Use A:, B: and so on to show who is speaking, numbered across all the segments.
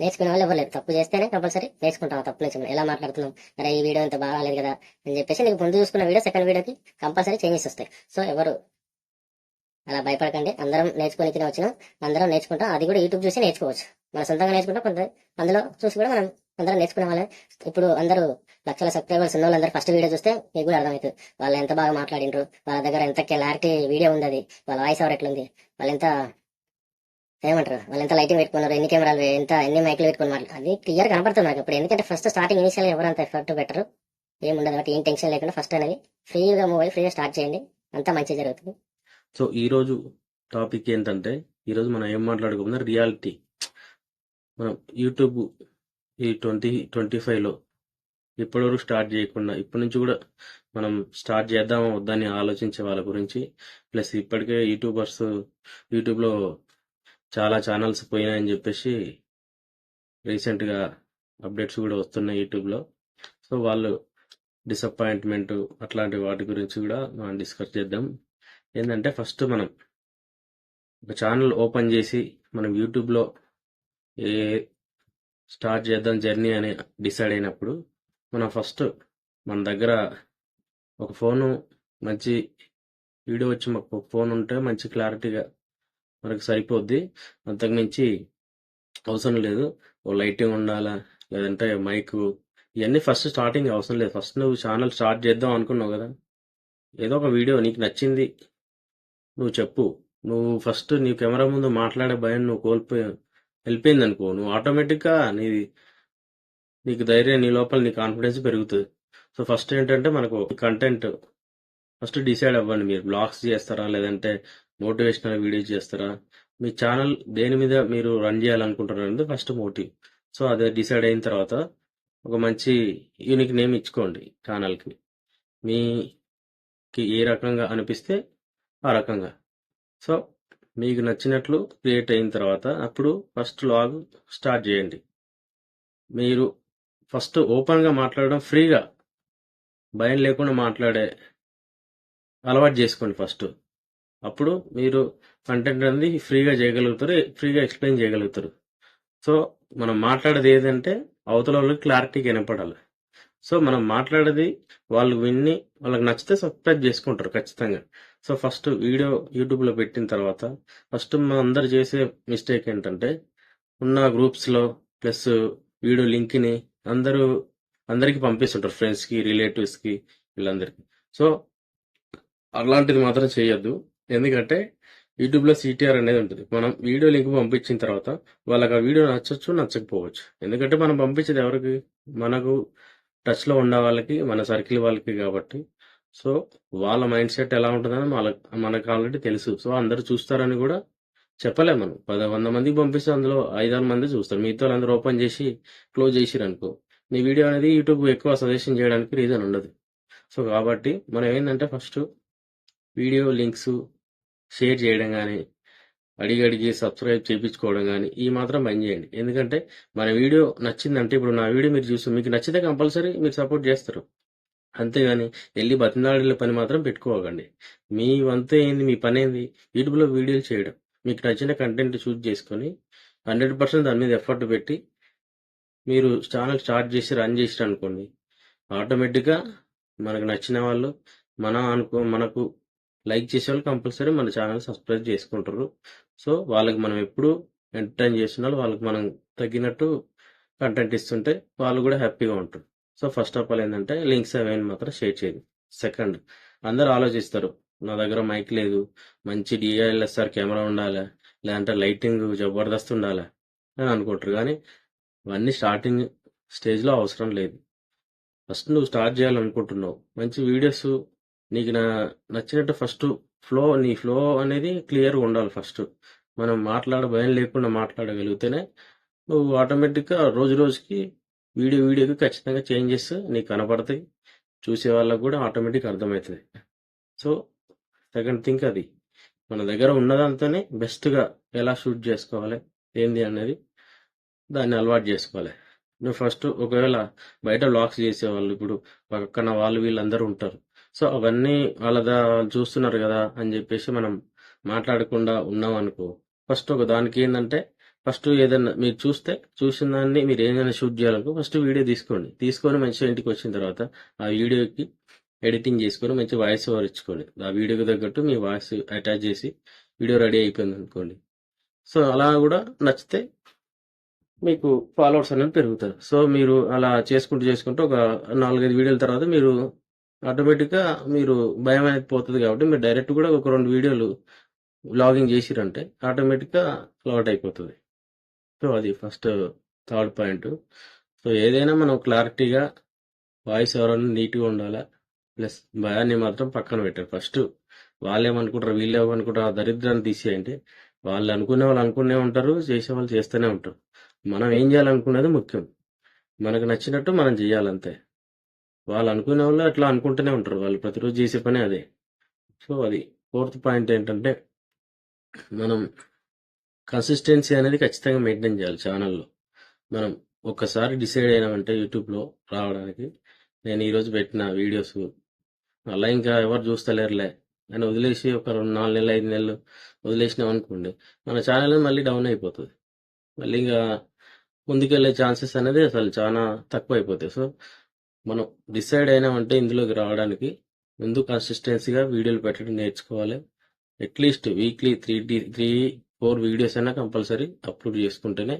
A: నేర్చుకునే వాళ్ళు ఎవరు తప్పు చేస్తేనే కంపల్సరీ నేర్చుకుంటాం. ఆ తప్పు నుంచి ఎలా మాట్లాడుతున్నాం? మరి ఈ వీడియో ఇంత బాగాలేదు కదా అని చెప్పేసి నీకు ముందు చూసుకున్న వీడియో సెకండ్ వీడియోకి కంపల్సరీ చేంజెస్ వస్తాయి. సో ఎవరు అలా భయపడకండి. అందరం నేర్చుకోనికి వచ్చిన. అందరం నేర్చుకుంటాం. అది కూడా యూట్యూబ్ చూసి నేర్చుకోవచ్చు. మన సొంతంగా నేర్చుకుంటాం కొంత అందులో చూసి కూడా మనం అందరం నేర్చుకునే వాళ్ళే. ఇప్పుడు అందరూ లక్షల సబ్స్క్రైబర్స్ ఉన్న వాళ్ళందరూ ఫస్ట్ వీడియో చూస్తే మీకు కూడా అర్థమవుతుంది వాళ్ళు ఎంత బాగా మాట్లాడిండ్రు వాళ్ళ దగ్గర ఎంత క్లారిటీ వీడియో ఉంది అది? వాళ్ళ వాయిస్ ఎవరు ఎట్లుంది? వాళ్ళు ఎంత ఏమంటారు? వాళ్ళు ఎంత లైటింగ్ పెట్టుకున్నారు ఎన్ని కెమెరాలు ఎంత ఎన్ని మైక్లు పెట్టుకుని అది క్లియర్ కనపడుతుంది నాకు ఇప్పుడు. ఎందుకంటే ఫస్ట్ స్టార్టింగ్ ఇనిషియల్ ఎవరంత ఎఫర్ట్ పెట్టరు. ఏముండదు కాబట్టి ఏం టెన్షన్ లేకుండా ఫస్ట్ అనేది ఫ్రీగా మూవ్ అయ్యి ఫ్రీగా స్టార్ట్ చేయండి. అంతా మంచి జరుగుతుంది.
B: సో ఈ రోజు టాపిక్ ఏంటంటే ఈ రోజు మనం ఏం మాట్లాడుకుందాం రియాలిటీ మనం యూట్యూబ్ ఈ ట్వంటీ ట్వంటీ ఫైవ్లో ఇప్పటివరకు స్టార్ట్ చేయకుండా ఇప్పటి నుంచి కూడా మనం స్టార్ట్ చేద్దామా వద్దని ఆలోచించే వాళ్ళ గురించి ప్లస్ ఇప్పటికే యూట్యూబర్స్ యూట్యూబ్లో చాలా ఛానల్స్ పోయినాయని చెప్పేసి రీసెంట్గా అప్డేట్స్ కూడా వస్తున్నాయి యూట్యూబ్లో. సో వాళ్ళు డిసప్పాయింట్మెంట్ అట్లాంటి వాటి గురించి కూడా మనం డిస్కస్ చేద్దాం. ఏంటంటే ఫస్ట్ మనం ఒక ఛానల్ ఓపెన్ చేసి మనం యూట్యూబ్లో ఏ స్టార్ట్ చేద్దాం జర్నీ అని డిసైడ్ అయినప్పుడు మనం ఫస్ట్ మన దగ్గర ఒక ఫోను మంచి వీడియో వచ్చి మాకు ఫోన్ ఉంటే మంచి క్లారిటీగా మనకు సరిపోద్ది. అంతకుమించి అవసరం లేదు. ఓ లైటింగ్ ఉండాలా? లేదంటే మైక్? ఇవన్నీ ఫస్ట్ స్టార్టింగ్ అవసరం లేదు. ఫస్ట్ నువ్వు ఛానల్ స్టార్ట్ చేద్దాం అనుకున్నావు కదా? ఏదో ఒక వీడియో నీకు నచ్చింది. నువ్వు చెప్పు. నువ్వు ఫస్ట్ నీ కెమెరా ముందు మాట్లాడే భయం నువ్వు కోల్పోయి వెళ్ళిపోయింది అనుకో నువ్వు ఆటోమేటిక్గా నీ నీకు ధైర్యం నీ లోపల నీ కాన్ఫిడెన్స్ పెరుగుతుంది. సో ఫస్ట్ ఏంటంటే మనకు కంటెంట్ ఫస్ట్ డిసైడ్ అవ్వండి. మీరు బ్లాగ్స్ చేస్తారా? లేదంటే మోటివేషనల్ వీడియోస్ చేస్తారా? మీ ఛానల్ దేని మీద మీరు రన్ చేయాలనుకుంటున్నారు అనేది ఫస్ట్ మోటివ్. సో అదే డిసైడ్ అయిన తర్వాత ఒక మంచి యూనిక్ నేమ్ ఇచ్చుకోండి ఛానల్కి. మీకి ఏ రకంగా అనిపిస్తే ఆ రకంగా. సో మీకు నచ్చినట్లు క్రియేట్ అయిన తర్వాత అప్పుడు ఫస్ట్ లాగ్ స్టార్ట్ చేయండి. మీరు ఫస్ట్ ఓపెన్గా మాట్లాడడం ఫ్రీగా. భయం లేకుండా మాట్లాడే అలవాటు చేసుకోండి ఫస్ట్. అప్పుడు మీరు కంటెంట్ అనేది ఫ్రీగా చేయగలుగుతారు ఫ్రీగా ఎక్స్ప్లెయిన్ చేయగలుగుతారు. సో మనం మాట్లాడేది ఏదంటే అవతల వాళ్ళకి క్లారిటీగా వినపడాలి. సో మనం మాట్లాడేది వాళ్ళు విన్ని వాళ్ళకి నచ్చితే సబ్స్క్రైబ్ చేసుకుంటారు ఖచ్చితంగా. సో ఫస్ట్ వీడియో యూట్యూబ్లో పెట్టిన తర్వాత ఫస్ట్ మనం అందరు చేసే మిస్టేక్ ఏంటంటే ఉన్న గ్రూప్స్లో ప్లస్ వీడియో లింక్ని అందరూ అందరికి పంపిస్తుంటారు ఫ్రెండ్స్కి రిలేటివ్స్కి వీళ్ళందరికీ. సో అలాంటిది మాత్రం చేయొద్దు. ఎందుకంటే యూట్యూబ్లో సిటీఆర్ అనేది ఉంటుంది. మనం వీడియో లింక్ పంపించిన తర్వాత వాళ్ళకి ఆ వీడియో నచ్చచ్చు నచ్చకపోవచ్చు. ఎందుకంటే మనం పంపించేది ఎవరికి? మనకు టచ్లో ఉన్న వాళ్ళకి మన సర్కిల్ వాళ్ళకి కాబట్టి. సో వాళ్ళ మైండ్ సెట్ ఎలా ఉంటుందని వాళ్ళ- మనకు ఆల్రెడీ తెలుసు. సో అందరు చూస్తారని కూడా చెప్పలేము మనం. పది వంద మందికి పంపిస్తే అందులో ఐదారు మంది చూస్తారు. మిగతా అందరూ ఓపెన్ చేసి క్లోజ్ చేసిరనుకో నీ వీడియో అనేది యూట్యూబ్ ఎక్కువ సజెషన్ చేయడానికి రీజన్ ఉండదు. సో కాబట్టి మనం ఏంటంటే ఫస్ట్ వీడియో లింక్స్ షేర్ చేయడం కానీ అడిగి అడిగి సబ్స్క్రైబ్ చేయించుకోవడం కానీ ఈ మాత్రం బంద్ చేయండి. ఎందుకంటే మన వీడియో నచ్చిందంటే ఇప్పుడు నా వీడియో మీరు చూసి మీకు నచ్చితే కంపల్సరీ మీరు సపోర్ట్ చేస్తారు. అంతేగాని వెళ్ళి బతినాడిల పని మాత్రం పెట్టుకోకండి. మీ వంతు ఏంది మీ పని ఏంది యూట్యూబ్లో వీడియోలు చేయడం. మీకు నచ్చిన కంటెంట్ చూస్ చేసుకొని హండ్రెడ్ పర్సెంట్ దాని మీద ఎఫర్ట్ పెట్టి మీరు ఛానల్ స్టార్ట్ చేసి రన్ చేసారు అనుకోండి ఆటోమేటిక్గా మనకు నచ్చిన వాళ్ళు మన అనుకో మనకు లైక్ చేసే వాళ్ళు కంపల్సరీ మన ఛానల్ సబ్స్క్రైబ్ చేసుకుంటారు. సో వాళ్ళకి మనం ఎప్పుడు ఎంటర్టైన్ చేస్తున్నా వాళ్ళకి మనం తగ్గినట్టు కంటెంట్ ఇస్తుంటే వాళ్ళు కూడా హ్యాపీగా ఉంటారు. సో ఫస్ట్ ఆఫ్ ఆల్ ఏంటంటే లింక్స్ అవన్నీ మాత్రం షేర్ చేయండి. సెకండ్ అందరు ఆలోచిస్తారు. నా దగ్గర మైక్ లేదు. మంచి డిఐఎల్ఎస్ఆర్ కెమెరా ఉండాలి? లేదంటే లైటింగ్ జబర్దస్త్ ఉండాలి? అని అనుకుంటారు. కానీ ఇవన్నీ స్టార్టింగ్ స్టేజ్లో అవసరం లేదు. ఫస్ట్ నువ్వు స్టార్ట్ చేయాలనుకుంటున్నావు. మంచి వీడియోస్ నీకు నా నచ్చినట్టు ఫస్ట్ ఫ్లో నీ ఫ్లో అనేది క్లియర్గా ఉండాలి ఫస్ట్ మనం మాట్లాడ భయం లేకుండా మాట్లాడగలిగితేనే నువ్వు ఆటోమేటిక్గా రోజు రోజుకి వీడియో వీడియోకి ఖచ్చితంగా చేంజెస్ నీకు కనపడతాయి. చూసే వాళ్ళకు కూడా ఆటోమేటిక్ అర్థమవుతుంది సో సెకండ్ థింక్ అది. మన దగ్గర ఉన్నదంతానే బెస్ట్గా ఎలా షూట్ చేసుకోవాలి ఏంది అనేది దాన్ని అలవాటు చేసుకోవాలి. నువ్వు ఫస్ట్ ఒకవేళ బయట బ్లాగ్స్ చేసేవాళ్ళు ఇప్పుడు పక్కన వాళ్ళు వీళ్ళందరూ ఉంటారు. సో అవన్నీ వాళ్ళదా చూస్తున్నారు కదా అని చెప్పేసి మనం మాట్లాడకుండా ఉన్నాం అనుకో ఫస్ట్ ఒక దానికి ఏంటంటే ఫస్ట్ ఏదైనా మీరు చూస్తే చూసిన దాన్ని మీరు ఏదైనా షూట్ చేయాలనుకో ఫస్ట్ వీడియో తీసుకోండి. తీసుకొని మంచిగా ఇంటికి వచ్చిన తర్వాత ఆ వీడియోకి ఎడిటింగ్ చేసుకొని మంచి వాయిస్ ఓవర్ ఇచ్చుకోండి. ఆ వీడియోకి తగ్గట్టు మీ వాయిస్ అటాచ్ చేసి వీడియో రెడీ అయిపోయింది అనుకోండి. సో అలా కూడా నచ్చితే మీకు ఫాలోవర్స్ అనేది పెరుగుతారు సో మీరు అలా చేసుకుంటూ చేసుకుంటూ ఒక నాలుగైదు వీడియోల తర్వాత మీరు ఆటోమేటిక్గా మీరు భయం అనేది పోతుంది కాబట్టి మీరు డైరెక్ట్ కూడా ఒక రెండు వీడియోలు వ్లాగింగ్ చేసిరంటే ఆటోమేటిక్గా అలవాటు అయిపోతుంది. సో అది ఫస్ట్ థర్డ్ పాయింట్. సో ఏదైనా మనం క్లారిటీగా వాయిస్ ఎవరైనా నీట్గా ఉండాలా? ప్లస్ భయాన్ని మాత్రం పక్కన పెట్టారు ఫస్ట్ వాళ్ళు ఏమనుకుంటారు వీళ్ళు ఏమనుకుంటారు ఆ దరిద్రాన్ని తీసేయండి. వాళ్ళు అనుకునే వాళ్ళు అనుకునే ఉంటారు చేసే వాళ్ళు చేస్తూనే ఉంటారు. మనం ఏం చేయాలనుకునేది ముఖ్యం. మనకు నచ్చినట్టు మనం చేయాలంతే. వాళ్ళు అనుకునే వాళ్ళు అట్లా అనుకుంటూనే ఉంటారు. వాళ్ళు ప్రతిరోజు చేసే పని అదే. సో అది ఫోర్త్ పాయింట్ ఏంటంటే మనం కన్సిస్టెన్సీ అనేది ఖచ్చితంగా మెయింటైన్ చేయాలి ఛానల్లో. మనం ఒక్కసారి డిసైడ్ అయినామంటే యూట్యూబ్లో రావడానికి నేను ఈరోజు పెట్టిన వీడియోస్ అలా ఇంకా ఎవరు చూస్తలేరులే అని వదిలేసి ఒక రెండు నాలుగు నెలలు ఐదు నెలలు వదిలేసినాం అనుకోండి మన ఛానల్ మళ్ళీ డౌన్ అయిపోతుంది. మళ్ళీ ఇంకా ముందుకెళ్ళే ఛాన్సెస్ అనేది అసలు చాలా తక్కువ అయిపోతాయి సో మనం డిసైడ్ అయినామంటే ఇందులోకి రావడానికి ముందు కన్సిస్టెన్సీగా వీడియోలు పెట్టడం నేర్చుకోవాలి. At least weekly three three four videos అయినా కంపల్సరీ అప్లోడ్ చేసుకుంటేనే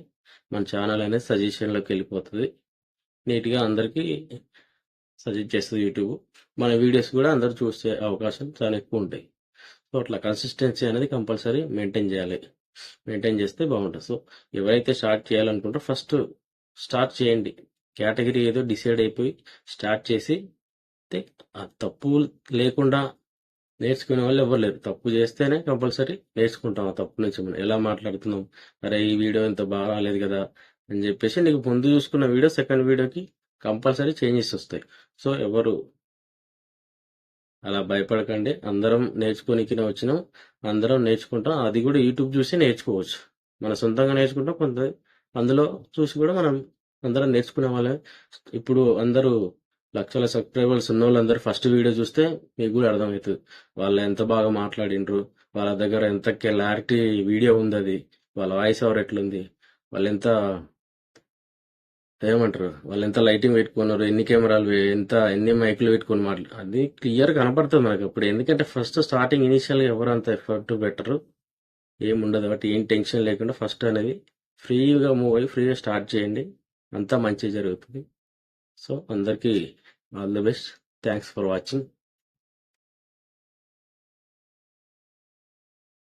B: మన ఛానల్ అనేది సజెషన్లోకి వెళ్ళిపోతుంది. నీట్గా అందరికీ సజెస్ట్ చేస్తుంది యూట్యూబ్ మన వీడియోస్ కూడా అందరు చూసే అవకాశం చాలా ఎక్కువ ఉంటాయి. సో అట్లా కన్సిస్టెన్సీ అనేది కంపల్సరీ మెయింటైన్ చేయాలి. మెయింటైన్ చేస్తే బాగుంటుంది. సో ఎవరైతే స్టార్ట్ చేయాలనుకుంటారో ఫస్ట్ స్టార్ట్ చేయండి. కేటగిరీ ఏదో డిసైడ్ అయిపోయి స్టార్ట్ చేసి ఆ తప్పు లేకుండా నేర్చుకునే వాళ్ళు ఎవరు లేరు. తప్పు చేస్తేనే కంపల్సరీ నేర్చుకుంటాం ఆ తప్పు నుంచి మనం. ఎలా మాట్లాడుతున్నాం? అరే ఈ వీడియో ఇంత బాగా రాలేదు కదా అని చెప్పేసి నీకు ముందు చూసుకున్న వీడియో సెకండ్ వీడియోకి కంపల్సరీ చేంజెస్ వస్తాయి. సో ఎవరు అలా భయపడకండి. అందరం నేర్చుకోనికి వచ్చినాం. అందరం నేర్చుకుంటాం. అది కూడా యూట్యూబ్ చూసి నేర్చుకోవచ్చు. మన సొంతంగా నేర్చుకుంటాం. కొంత అందులో చూసి కూడా మనం అందరం నేర్చుకునే వాళ్ళే. ఇప్పుడు అందరూ లక్షల సబ్స్క్రైబర్స్ ఉన్న వాళ్ళందరూ ఫస్ట్ వీడియో చూస్తే మీకు కూడా అర్థమవుతుంది. వాళ్ళు ఎంత బాగా మాట్లాడిండ్రు వాళ్ళ దగ్గర ఎంత క్లారిటీ వీడియో ఉంది అది వాళ్ళ వాయిస్ ఎవరు ఎట్లుంది వాళ్ళు ఎంత ఏమంటారు వాళ్ళు ఎంత లైటింగ్ పెట్టుకున్నారు ఎన్ని కెమెరాలు ఎంత ఎన్ని మైకులు పెట్టుకొని మాట్లా అది క్లియర్ కనపడుతుంది మనకు ఇప్పుడు ఎందుకంటే ఫస్ట్ స్టార్టింగ్ ఇనిషియల్గా ఎవరు అంత ఎఫర్ట్ పెట్టరు ఏముండదు. కాబట్టి ఏం టెన్షన్ లేకుండా ఫస్ట్ అనేది ఫ్రీగా మూవ్ అయ్యి ఫ్రీగా స్టార్ట్ చేయండి. అంతా మంచి జరుగుతుంది. సో అందరికీ all the best. Thanks for watching.